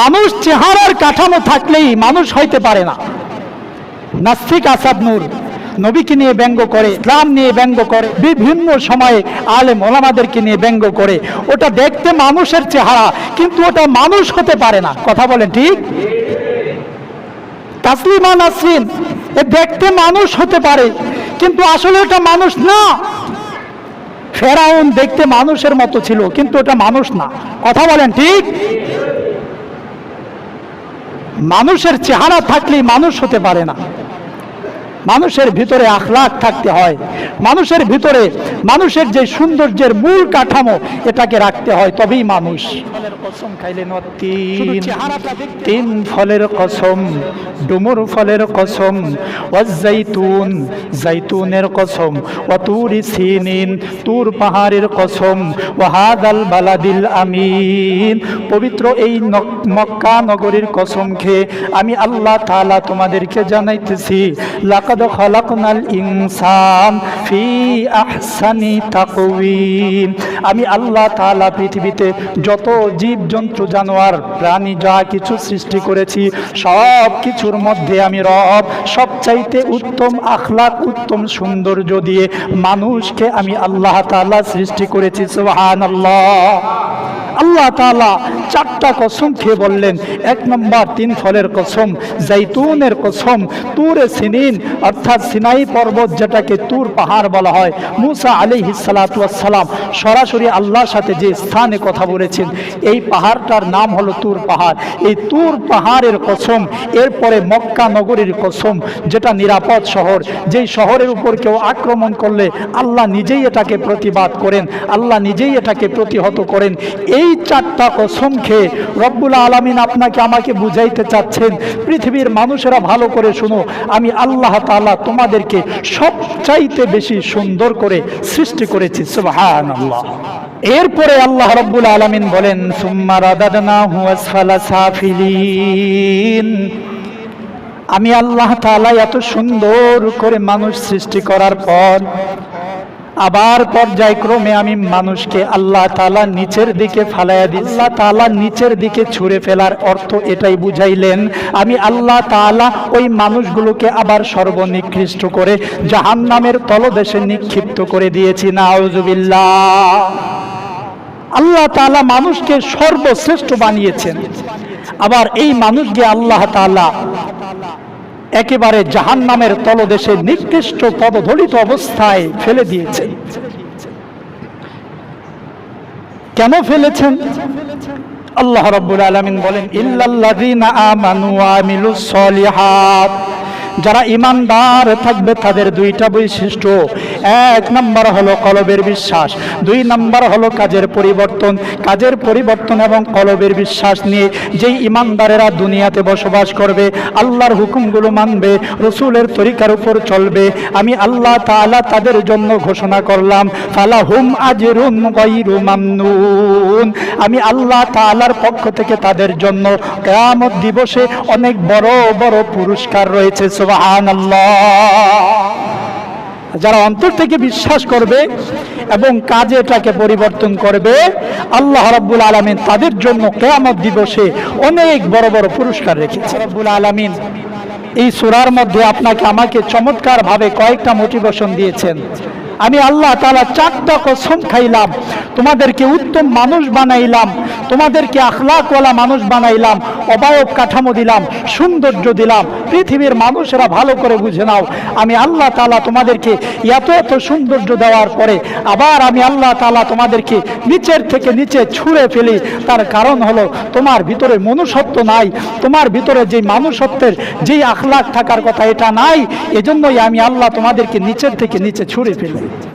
মানুষ চেহারার কাঠামো থাকলেই মানুষ হইতে পারে না। নাস্তিক আসাদ নূর নবীকে নিয়ে ব্যঙ্গ করে, ইসলাম নিয়ে ব্যঙ্গ করে, বিভিন্ন সময়ে আলেম ওলামাদেরকে নিয়ে ব্যঙ্গ করে, ওটা দেখতে মানুষের চেহারা, কিন্তু ওটা মানুষ হতে পারে না। কথা বলেন ঠিক? তাসলিমা নাসরিন, এ দেখতে মানুষ হতে পারে, কিন্তু আসলে ওটা মানুষ না। ফেরাউন দেখতে মানুষের মতো ছিল, কিন্তু ওটা মানুষ না। কথা বলেন ঠিক? মানুষের চেহারা থাকলেই মানুষ হতে পারে না। মানুষের ভিতরে আখলাক থাকতে হয়। মানুষের ভিতরে মানুষের যে সৌন্দর্যের মূল কাঠামো এটাকে রাখতে হয় তবেই মানুষ। কসম খাইলে তিন। ফলের কসম ডুমুর ফলের কসম। ওয়াজাইতুন জাইতুনের কসম। ওয়াতুরি সিনিন তুর পাহাড়ের কসম। ওয়াহাদাল বালাদিল আমিন। পবিত্র এই মক্কা নগরীর কসম খেয়ে আমি আল্লাহ তাআলা তোমাদেরকে জানাইতেছি লাকাদ ইনসান ফি আহসানি আমি আল্লাহ তাআলা পৃথিবীতে যত জীব জন্তু জানোয়ার, প্রাণী যা কিছু সৃষ্টি করেছি সব কিছুর মধ্যে আমি রব। সবচাইতে উত্তম আখলাক, উত্তম সৌন্দর্য দিয়ে মানুষকে আমি আল্লাহ তাআলা সৃষ্টি করেছি, সুবহানাল্লাহ। আল্লাহ তাআলা চারটা কসম খেয়ে বললেন। এক নম্বর, তিন ফলের কসম জাইতুনের কসম, তুরে সিনিন, অর্থাৎ সিনাই পর্বত যেটাকে তুর পাহাড় বলা হয়। মুসা আলী সালাম সরাসরি আল্লাহর সাথে যে স্থানে কথা বলেছেন, এই পাহাড়টার নাম হলো তুর পাহাড়। এই তুর পাহাড়ের কসম, এরপরে মক্কা নগরীর কসম, যেটা নিরাপদ শহর, যেই শহরের উপর কেউ আক্রমণ করলে আল্লাহ নিজেই এটাকে প্রতিবাদ করেন, আল্লাহ নিজেই এটাকে প্রতিহত করেন। এই চারটা কসম খেয়ে রব্বুল আলমিন আপনাকে আমাকে বুঝাইতে চাচ্ছেন। পৃথিবীর মানুষেরা ভালো করে শুনো, আমি আল্লাহ তাআলা তোমাদেরকে সবচাইতে বেশি সুন্দর করে সৃষ্টি করেছি সুবহান আল্লাহ এরপরে আল্লাহ রব্বুল আলমিন বলেন, সুম্মা আমি আল্লাহ তাআলা এত সুন্দর করে মানুষ সৃষ্টি করার পর আবার পর্যায়ক্রমে আমি মানুষকে আল্লাহ তাআলা নিচের দিকে ফালাইয়া দিই আল্লাহ তাআলা নিচের দিকে ছুঁড়ে ফেলার অর্থ এটাই বুঝাইলেন। আমি আল্লাহ তাআলা ওই মানুষগুলোকে আবার সর্বনিকৃষ্ট করে জাহান্নামের তলদেশে নিক্ষিপ্ত করে দিয়েছি। নাউজুবিল্লাহ। আল্লাহ তালা মানুষকে সর্বশ্রেষ্ঠ বানিয়েছেন। আবার এই মানুষকে আল্লাহ তাআলা একেবারে জাহান নামের তলদেশে নিকৃষ্ট পদধলিত অবস্থায় ফেলে দিয়েছেন কেন ফেলেছেন? আল্লাহ রব্বুল আলমিন বলেন, ইল্লাল্লাযীনা আমানু ওয়া আমিলুস সলিহাত। যারা ইমানদার থাকবে তাদের দুইটা বৈশিষ্ট্য। এক নম্বর হলো কলবের বিশ্বাস, দুই নম্বর হলো কাজের পরিবর্তন। কাজের পরিবর্তন এবং কলবের বিশ্বাস নিয়ে যেই ইমানদারেরা দুনিয়াতে বসবাস করবে, আল্লাহর হুকুমগুলো মানবে, রসুলের তরিকার উপর চলবে, আমি আল্লাহ তাআলা তাদের জন্য ঘোষণা করলাম, ফালাহুম আজরুন গায়রু মামনুন। আমি আল্লাহ তাআলার পক্ষ থেকে তাদের জন্য কিয়ামত দিবসে অনেক বড় বড় পুরস্কার রয়েছে। যারা অন্তর থেকে বিশ্বাস করবে এবং কাজে এটাকে পরিবর্তন করবে, আল্লাহ রাব্বুল আলমিন তাদের জন্য কেয়ামত দিবসে অনেক বড় বড় পুরস্কার রেখেছে রাব্বুল আলমিন, এই সুরার মধ্যে আপনাকে আমাকে চমৎকারভাবে কয়েকটা মোটিভেশন দিয়েছেন। আমি আল্লাহ তালা চারটা কসম খাইলাম। তোমাদেরকে উত্তম মানুষ বানাইলাম। তোমাদেরকে আখলাকওয়ালা মানুষ বানাইলাম। অবায়ব কাঠামো দিলাম। সৌন্দর্য দিলাম। পৃথিবীর মানুষেরা ভালো করে বুঝে নাও। আমি আল্লাহ তালা তোমাদেরকে এত এত সৌন্দর্য দেওয়ার পরে আবার আমি আল্লাহ তালা তোমাদেরকে নিচের থেকে নিচে ছুঁড়ে ফেলি। তার কারণ হলো তোমার ভিতরে মনুষ্যত্ব নাই। তোমার ভিতরে যে মানুষত্বের যেই আখলাক থাকার কথা এটা নাই। এজন্যই আমি আল্লাহ তোমাদেরকে নিচের থেকে নিচে ছুঁড়ে ফেলি। visit.